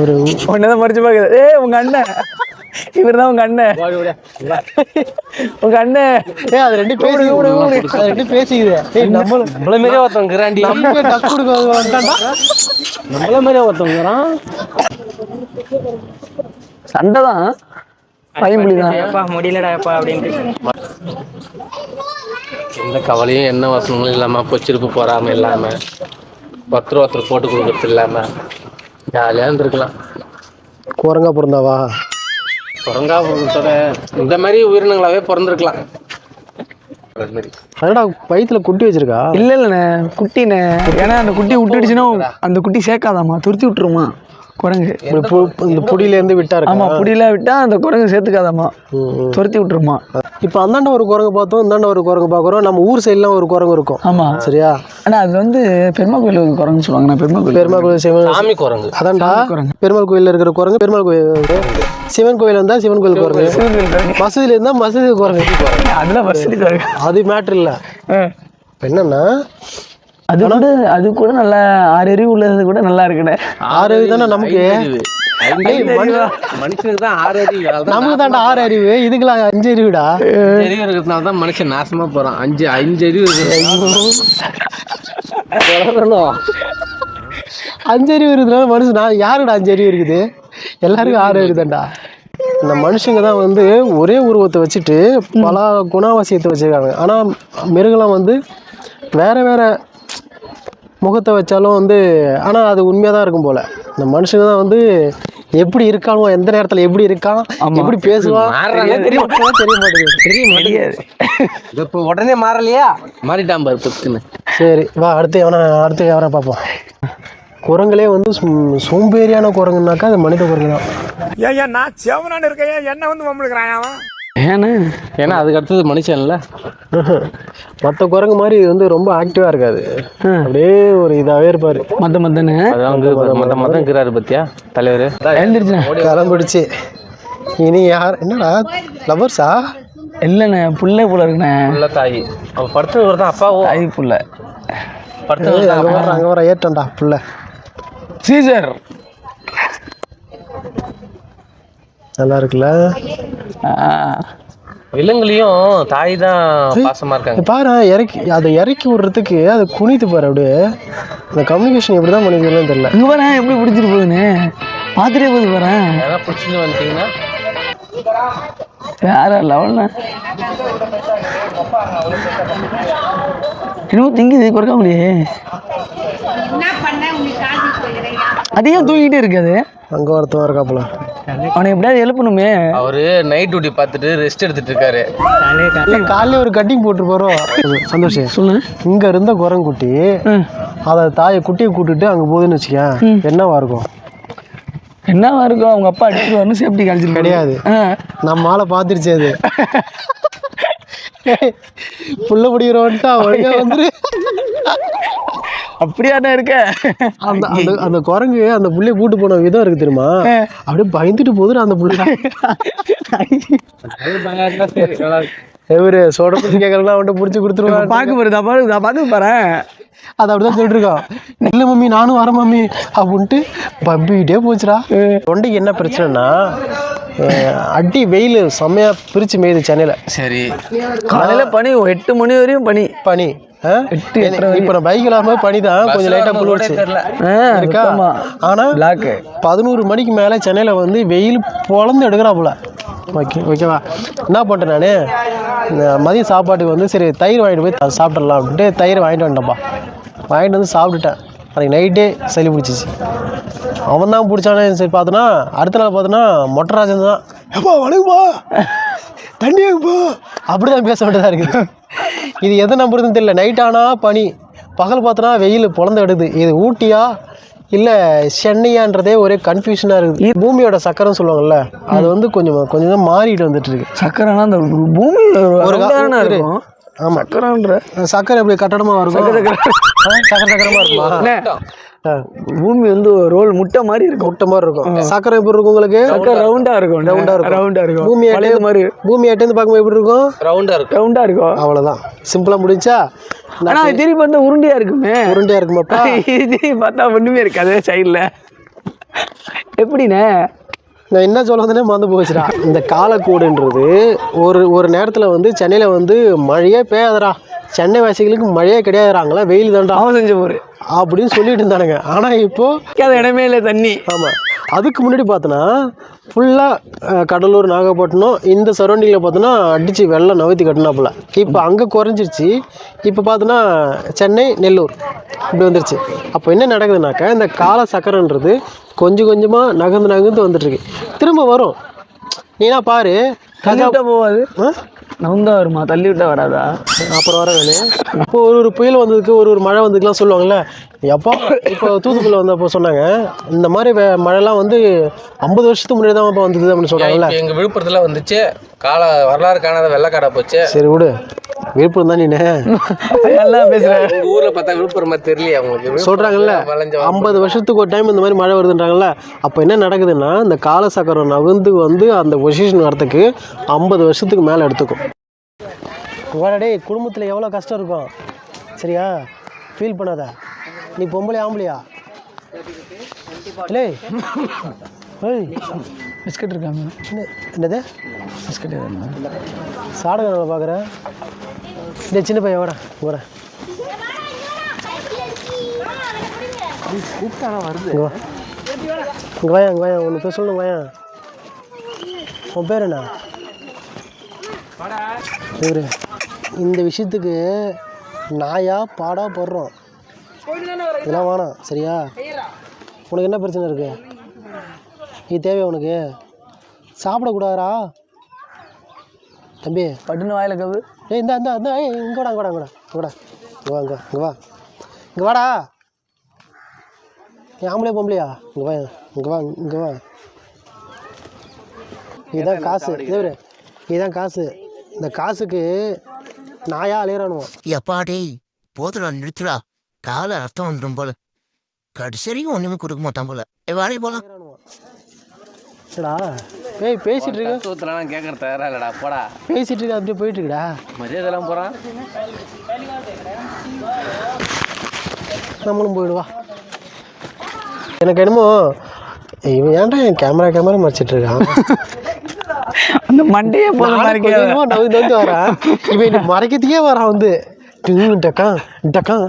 ஒரு உன்னதான் மறைச்சு பாக்குது ஏய் உங்க அண்ணன். இவர் தான் உங்க அண்ணன். உங்க அண்ணன். ஏ அது ரெண்டு பேசி அது ரெண்டு பேசிக்குது. ஏய் நம்மள நம்மள மாதிரியே ஒருத்தவங்க இருக்கிறாண்டி நம்ம டக் கொடுக்க வந்துட்டான்டா நம்மள மாதிரியே ஒருத்தவங்க இருக்கிறான். சண்டை தான். பையன்புலி தான். அப்பா முடியலடா அப்படின்ட்டு. எந்த கவலையும் என்ன வசனங்களும் இல்லாம பொச்சிருப்பு போறாம இல்லாம. ஒருத்தர் ஒருத்தர் போட்டு கொடுக்கறது இல்லாம ஜாலியா இருந்திருக்கலாம். குரங்கா பிறந்தாவா குரங்கா பிறந்ததோட இந்த மாதிரி உயிரினங்களாவே பிறந்திருக்கலாம். அதடா வயித்துல குட்டி வச்சிருக்கா? இல்ல இல்லண்ணே குட்டிண்ணே. ஏன்னா அந்த குட்டி விட்டுடுச்சுன்னா அந்த குட்டி சேர்க்காதாம்மா துருத்தி விட்டுருமா? குரங்கு. இந்த புடியில இருந்து விட்டா ஆமா இருக்கா புடியில விட்டா அந்த குரங்கு சேர்த்துக்காதாம்மா துரத்தி விட்டுருமா. இப்போ அந்தாண்ட ஒரு குரங்கு பார்த்தோம் இந்தாண்ட ஒரு குரங்கு பார்க்குறோம். நம்ம ஊர் சைட்லாம் ஒரு குரங்கு இருக்கும். ஆமா. சரியா? ஆனா அது வந்து பெருமா கோயிலுக்கு குரங்கு சொல்லுவாங்க. நான் பெருமா கோயில் பெருமாள் கோயில் சிவன் சாமி குரங்கு. அதான்டா. பெருமாள் கோயில்ல இருக்கிற குரங்கு பெருமாள் கோயில் சிவன் கோயில். இருந்தா சிவன் கோயில் குரங்கு. மசூதியில இருந்தா மசூதி குரங்கு. அதெல்லாம் வசதி தான் இருக்கு. அது மேட்ரு இல்ல. என்னன்னா அது கூட அது கூட நல்லா ஆறு அறிவு உள்ளது கூட நல்லா இருக்குண்ணே. ஆறு அறிவு தானே நமக்கு? மனுஷனுக்கு தான் ஆறு அறிவு நமக்கு தான்டா ஆறு அறிவு இதுக்கெல்லாம் அஞ்சு அறிவுடா அஞ்சு அறிவு இருக்கிறதுனால தான் மனுஷன் நாசமா போறான். அஞ்சு அஞ்சு அறிவு அஞ்சு அறிவு இருக்கிறதுனால மனுஷன் நான் யாருடா அஞ்சு அறிவு இருக்குது? எல்லாருக்கும் ஆறு அறிவு தான்டா. இந்த மனுஷங்க தான் வந்து ஒரே உருவத்தை வச்சுட்டு பல குணாவசியத்தை வச்சுருக்காங்க. ஆனால் மிருகலாம் வந்து வேற வேற முகத்தை வச்சாலும் வந்து ஆனால் அது உண்மையாக தான் இருக்கும் போல. இந்த மனுஷங்க தான் வந்து எப்படி இருக்கானோ எந்த நேரத்தில் எப்படி இருக்கான் எப்படி பேசுவான் தெரிய மாட்டேங்குது. தெரிய மாட்டேங்குது. இப்போ உடனே மாறலையா? மாறிட்டான் பாரு பத்துன்னு. சரி வா அடுத்து எவனா அடுத்து எவனா பார்ப்போம். குரங்களே வந்து சோம்பேறியான குரங்குனாக்கா அது மனித குரங்கு தான் ஏன் நான் செவனான்னு இருக்கேன். என்ன வந்து மம்மளுக்குறான் அவன்? ஏன்னு? ஏன்னா அதுக்கு அடுத்தது மனுஷன்ல. மற்ற குரங்கு மாதிரி இது வந்து ரொம்ப ஆக்டிவாக இருக்காது. அப்படியே ஒரு இதாகவே இருப்பார். மத்த மத்தன்னு? மொத்த மொத்தம் இருக்கிறாரு பத்தியா தலைவர்? எழுந்திருச்சுண்ணே கிளம்பிடுச்சு. இனி யார் என்னடா லவர்ஸா இல்லைண்ணே புள்ளை போல இருக்குண்ணே. உள்ள தாய். அவன் படுத்தது தான் அப்பாவோ? தாய் புள்ள. படுத்தது அங்கே வர அங்கே வர ஏற்றம்டா புள்ள. சீசர்! நல்லா இருக்குல்ல விலங்குலையும் தாய் தான் பாசமா இருக்காங்க. பாரு இறக்கி அதை இறக்கி விடுறதுக்கு அது குனித்து பாரு அப்படியே. அந்த கம்யூனிகேஷன் எப்படி தான் பண்ணிக்கிறதுன்னு தெரியல. இங்க வரேன் எப்படி பிடிச்சிட்டு போகுதுண்ணே பார்த்துட்டே போகுது வரேன் அதெல்லாம் பிடிச்சிட்டு வந்துட்டீங்கன்னா? வேற லெவல்ண்ணே இன்னும் திங்குது குறைக்க முடியே அதையும் தூங்கிட்டே இருக்காது. அங்கே ஒருத்தவன் இருக்காப்புல. அவனை எப்படியாவது எழுப்பணுமே. அவரு நைட் டியூட்டி பார்த்துட்டு ரெஸ்ட் எடுத்துட்டு இருக்காரு. காலையில ஒரு கட்டிங் போட்டு போகிறோம் சந்தோஷம் சொல்லு இங்கே இருந்த குரங்குட்டி. அதை தாயை குட்டியை கூட்டிட்டு அங்கே போகுதுன்னு வச்சுக்கேன். என்னவா இருக்கும்? என்னவா இருக்கும்? அவங்க அப்பா அடிச்சுட்டு வரணும் சேஃப்டி கிடையாது. நம்ம ஆளை பார்த்துருச்சு அது. புள்ள பிடிக்கிறவன்ட்டு ஒழுங்கா வந்துரு. அப்படியாண்ணே இருக்க? அந்த அந்த அந்த குரங்கு அந்த புள்ளைய கூட்டு போன விதம் இருக்கு தெரியுமா? அப்படியே பயந்துட்டு போகுது அந்த புள்ள. எவரு சோட பிடிச்சி கேட்கலாம் அவன்கிட்ட பிடிச்சி கொடுத்துருவான் பார்க்க பாரு நான் பாரு நான் பார்த்து பாறேன். அது அப்படிதான் சொல்லிட்டு இருக்கான் இல்லை மம்மி நானும் வரேன் மம்மி அப்படின்ட்டு பம்பிக்கிட்டே போச்சுடா. தொண்டைக்கு என்ன பிரச்சனைனா அடி வெயில் செம்மையா பிரிச்சு மேயுது சென்னையில. சரி. காலையில பனி எட்டு மணி வரையும் பனி. பனி? இப்ப நான் பைக் இல்லாம பனி தான். கொஞ்சம் லைட்டா புழுச்சு இருக்கா? ஆனா பதினோரு மணிக்கு மேலே சென்னையில் வந்து வெயில் பொழந்து எடுக்கிறாப்புல. ஓகே ஓகேவா? என்ன பண்ணிட்டேன் நான்? மதியம் சாப்பாட்டுக்கு வந்து சரி தயிர் வாங்கிட்டு போய் சாப்பிட்றலாம் அப்படின்ட்டு தயிர் வாங்கிட்டு வந்துட்டேன்ப்பா. வாங்கிட்டு வந்து சாப்பிட்டுட்டேன். அன்றைக்கி நைட்டே சளி பிடிச்சிச்சு. அவன் தான் பிடிச்சானே சரி பார்த்தோன்னா அடுத்த நாள் பார்த்தோன்னா மொட்டராஜன் தான். எப்பா வணக்கம்ப்பா. தண்ணி போ அப்படி தான் பேச வேண்டியதாக இருக்குது. இது எதை நம்புறதுன்னு தெரியல. நைட் ஆனால் பனி. பகல் பார்த்தோன்னா வெயில் பொழந்து எடுது இது ஊட்டியா? இல்லை சென்னையான்றதே ஒரே கன்ஃபியூஷனாக இருக்குது. பூமியோட சக்கரம் சொல்லுவாங்கல்ல அது வந்து கொஞ்சம் கொஞ்சம் கொஞ்சம் மாறிட்டு வந்துட்டு இருக்கு. சக்கரைனா அந்த பூமி ஒரு தானே. இருக்கும். ஆமாம் சக்கரன்ற சக்கரை எப்படி கட்டடமாக இருக்கும் ஆ, சக்கர சக்கரமாக இருக்குமா? பூமி வந்து ரோல் முட்டை மாதிரி இருக்கும். முட்டை மாதிரி இருக்கும். சக்கரை எப்படி இருக்கும் உங்களுக்கு? சக்கரை ரவுண்டா இருக்கும். ரவுண்டா இருக்கும். ரவுண்டா இருக்கும். பூமி பழைய மாதிரி. பூமி எட்டேந்து பார்க்கும்போது எப்படி இருக்கும்? ரவுண்டா இருக்கும். ரவுண்டா இருக்கும். அவ்வளோதான் சிம்பிளாக முடிஞ்சா? ஆனா திரும்பி பார்த்தா உருண்டையா இருக்குமே. உருண்டையா இருக்குமாப்பா? திரும்பி பார்த்தா ஒண்ணுமே இருக்காது சைடுல எப்படிண்ணே? நான் என்ன சொல்ல வந்தேனே மறந்து போச்சுடா. இந்த காலக்கூடுன்றது ஒரு ஒரு நேரத்தில் வந்து சென்னையில் வந்து மழையே பெய்யாதடா. சென்னை வாசிகளுக்கு மழையே கிடையாதுறாங்களா? வெயில் தான்டா அவன் செஞ்ச போரு அப்படின்னு சொல்லிட்டு இருந்தானுங்க. ஆனால் இப்போது நிக்காத இடமே இல்லை தண்ணி. ஆமாம் அதுக்கு முன்னாடி பார்த்தோன்னா ஃபுல்லாக கடலூர் நாகப்பட்டினம் இந்த சரௌண்டிங்கில் பார்த்தோன்னா அடித்து வெள்ளம் நவத்தி கட்டினாப்புல. இப்போ அங்கே குறைஞ்சிருச்சு. இப்போ பார்த்தோன்னா சென்னை நெல்லூர் இப்படி வந்துருச்சு. அப்போ என்ன நடக்குதுனாக்கா இந்த கால சக்கரன்றது கொஞ்சம் கொஞ்சமாக நகர்ந்து நகர்ந்து வந்துட்டுருக்கு திரும்ப வரும். நீனா பாரு ஆ? நவுந்தா வருமா? தள்ளி விட்டா வராதா? அப்புறம் வர வேணும் இப்போ ஒரு ஒரு புயல் வந்ததுக்கு ஒரு ஒரு மழை வந்ததுக்குலாம் சொல்லுவாங்கல்ல எப்போ இப்போ தூத்துக்குள்ள வந்தப்போ சொன்னாங்க இந்த மாதிரி வே- மழைலாம் வந்து ஐம்பது வருஷத்துக்கு முன்னாடி தான் இப்போ வந்தது அப்படின்னு சொல்கிறாங்கல்ல எங்கள் விழுப்புரத்தில் வந்துச்சு கால வரலாறு காணாத வெள்ளக்காடை போச்சு. சரி விடு. விழுப்புரம் தான் நீனு? நல்லா பேசுறேன் உங்கள் ஊரில் பார்த்தா விழுப்புரம் மாதிரி தெரியலையா உங்களுக்கு வளைஞ்ச ஐம்பது வருஷத்துக்கு ஒரு டைம் இந்த மாதிரி மழை வருதுன்றாங்கல்ல அப்போ என்ன நடக்குதுன்னா இந்த கால சக்கரம் நகர்ந்து வந்து அந்த பொசிஷன் வரத்துக்கு ஐம்பது வருஷத்துக்கு மேலே எடுத்துக்கும். வாடா குடும்பத்தில் எவ்வளோ கஷ்டம் இருக்கும்? சரியா? ஃபீல் பண்ணாத. நீ பொம்பளை ஆம்பளையா? இல்லை ஏய் பிஸ்கட் இருக்காங்க. என்ன- என்னது? பிஸ்கட் சாடகை நான் பார்க்குறேன் இந்த சின்ன பையன் வாடா வாடா வருது இங்கே வாயா இங்கே வாயா ஒன்று பேர் சொல்லணும் வாயா. உன் பேர் என்ன? இவரு இந்த விஷயத்துக்கு நாயா பாடா போடுறோம். இதெல்லாம் வேணாம் சரியா? உனக்கு என்ன பிரச்சனை இருக்கு? இது தேவையா உனக்கு? சாப்பிடக்கூடாதா தம்பி. பட்டுன்னு வாயில கவு ஏய் இந்த இந்த இந்த ஏய் இங்கே வாடா இங்கே வாடா இங்கே வாடா இங்கே வா இங்கே வா இங்கே வா. இங்கே வாடா. ஏன் ஆம்பளை பொம்பளையா? இங்கே வா இங்கே வா இங்கே வா. இதுதான் காசு. தேவரு இதுதான் காசு. இந்த காசுக்கு நாயா அலையிறானுவோம் எப்பா டேய் போதுடா நிறுத்துடா. கால அர்த்தம் வந்துடும் போல. கடைசி வரைக்கும் ஒன்றுமே கொடுக்க மாட்டான் போல. ஏ வாடகை போலாம். என்னடா? ஏய் பேசிட்டு இருக்க. தத்துவத்திலாம் கேட்குற தயாரா இல்லைடா போடா. பேசிட்டு இருக்க அப்படியே போயிட்டு இருக்குடா. மரியாதைலாம் போகிறான் நம்மளும் போயிடுவா எனக்கு என்னமோ இவன் ஏன்டா என் கேமரா கேமரா மறைச்சிட்டு இருக்கான்? அந்த மண்டையே போதும் நானும் மாதிரி கொஞ்சம் கொஞ்சமா நவுந்து நவுந்து வரேன். இவன் மறைக்கிறதுக்கே வரான் வந்து. டக்கான் டக்கான்